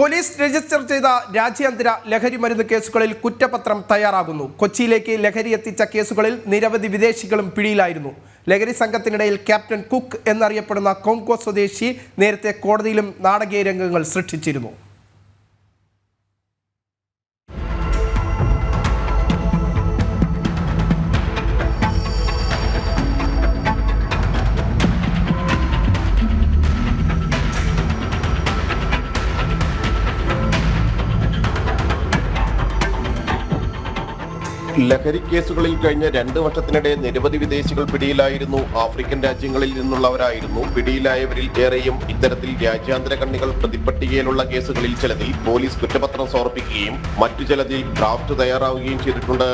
Police register ചെയ്ത രാജ്യാന്തര ലഹരി മരുന്ന് കേസുകളിൽ കുറ്റപത്രം തയ്യാറാകുന്നു. കൊച്ചിയിലേക്ക് ലഹരി എത്തിച്ച കേസുകളിൽ നിരവധി വിദേശികളും പിടിയിലായിരുന്നു. ലഹരി സംഘത്തിനിടയിൽ ക്യാപ്റ്റൻ കുക്ക് എന്നറിയപ്പെടുന്ന കോങ്കോ സ്വദേശി നേരത്തെ കോടതിയിലും നാടകീയ രംഗങ്ങൾ സൃഷ്ടിച്ചിരുന്നു. ലഹരി കേസുകളിൽ കഴിഞ്ഞ രണ്ട് വർഷത്തിനിടെ നിരവധി വിദേശികൾ പിടിയിലായിരുന്നു. ആഫ്രിക്കൻ രാജ്യങ്ങളിൽ നിന്നുള്ളവരായിരുന്നു പിടിയിലായവരിൽ ഏറെയും. ഇത്തരത്തിൽ രാജ്യാന്തര കണ്ണികൾ പ്രതിപ്പട്ടികയിലുള്ള കേസുകളിൽ ചിലതിൽ പോലീസ് കുറ്റപത്രം സമർപ്പിക്കുകയും മറ്റു ചിലതിൽ ഡ്രാഫ്റ്റ് തയ്യാറാവുകയും ചെയ്തിട്ടുണ്ട്.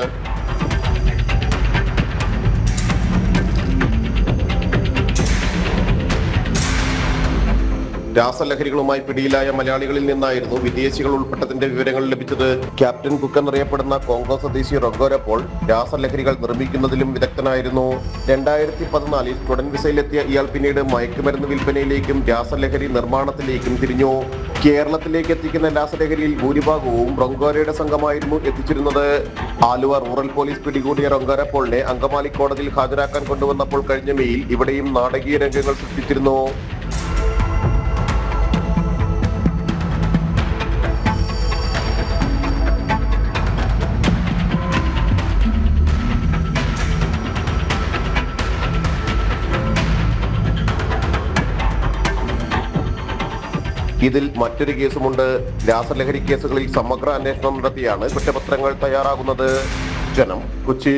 രാസലഹരികളുമായി പിടിയിലായ മലയാളികളിൽ നിന്നായിരുന്നു വിദേശികൾ ഉൾപ്പെട്ടതിന്റെ വിവരങ്ങൾ ലഭിച്ചത്. ക്യാപ്റ്റൻ കുക്ക് എന്നറിയപ്പെടുന്ന കോങ്കോ സ്വദേശി റൊഗോര രാസലഹരികൾ നിർമ്മിക്കുന്നതിലും വിദഗ്ധനായിരുന്നു. രണ്ടായിരത്തി പതിനാലിൽ തുടൻ വിസയിലെത്തിയ ഇയാൾ പിന്നീട് മയക്കുമരുന്ന് വിൽപ്പനയിലേക്കും രാസലഹരി നിർമ്മാണത്തിലേക്കും തിരിഞ്ഞു. കേരളത്തിലേക്ക് എത്തിക്കുന്ന രാസലഹരിയിൽ ഭൂരിഭാഗവും റൊങ്കോരയുടെ സംഘമായിരുന്നു എത്തിച്ചിരുന്നത്. ആലുവ റൂറൽ പോലീസ് പിടികൂടിയ റൊങ്കോര പോളിനെ അങ്കമാലി കോടതിയിൽ ഹാജരാക്കാൻ കൊണ്ടുവന്നപ്പോൾ കഴിഞ്ഞ മെയിൽ ഇവിടെയും നാടകീയ രംഗങ്ങൾ സൃഷ്ടിച്ചിരുന്നു. ഇതിൽ മറ്റൊരു കേസുമുണ്ട്. രാസലഹരി കേസുകളിൽ സമഗ്ര അന്വേഷണം നടത്തിയാണ് കുറ്റപത്രങ്ങൾ തയ്യാറാകുന്നത്. ജനം കൊച്ചി.